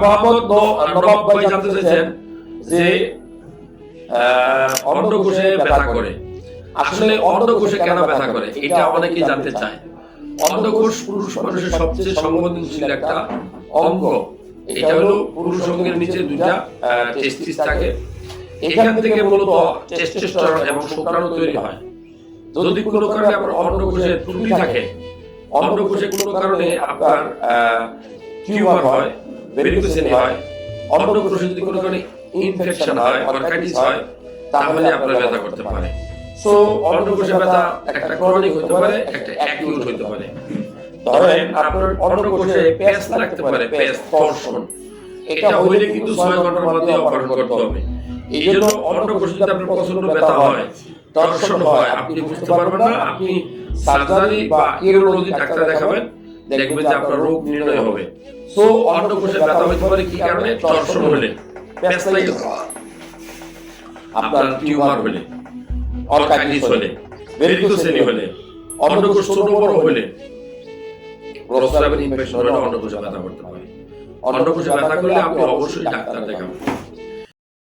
মোহাম্মদ নবাব ভাই জানতে চাইছেন যে আহ, অন্ডকোষে ব্যথা করে। আসলে অন্ডকোষে কেন ব্যথা করে? এটা অনেকেই জানতে চায়। অন্ডকোষ পুরুষ মানুষের সবচেয়ে সংবেদনশীল একটা অঙ্গ। এটা হলো পুরুষ অঙ্গের নিচে দুইটা টেস্টিস থাকে। এখান থেকে মূলত টেস্টোস্টেরন এবং শুক্রাণু তৈরি হয়। যদি কোনো কারণে আপনার অন্ডকোষে ত্রুটি থাকে অন্ডকোষে কোনো কারণে আপনার টিউমার হয় ভেরিকোসেনি হয়। অন্ডকোষে যদি কোনো কারণে ইনফেকশন হয় অর্কাইটিস হয় তাহলে আপনার ব্যথা করতে পারে। সো অন্ডকোষে ব্যথা একটা ক্রনিক হতে পারে একটা অ্যাকিউট হতে পারে। ধরেন আপনার অন্ডকোষে প্যাচ লাগতে পারে টর্শন এটা হইলে কিন্তু ছয় ঘণ্টার মধ্যে অপারেশন করতে হবে। এই জন্য অন্ডকোষে যদি আপনার প্রচণ্ড ব্যথা হয় টর্শন হয় আপনি বুঝতে পারবেন না আপনি সার্জারি বা ইউরোলজি ডাক্তার দেখাবেন দেখবেন যে আপনার রোগ নির্ণয় হবে। সো অন্ডকোষে ব্যথা হতে পারে কি কারণে? টর্শন হলে আপনার টিউমার হলে অর্কাইটিস হলে ভেরিকোসেনি হলে অন্ডকোষ ছোট বড় হলে প্রস্রাবের ইনফেকশন হলে অন্ডকোষে ব্যথা করতে পারে। অন্ডকোষে ব্যথা করলে আপনি অবশ্যই ডাক্তার দেখাবেন।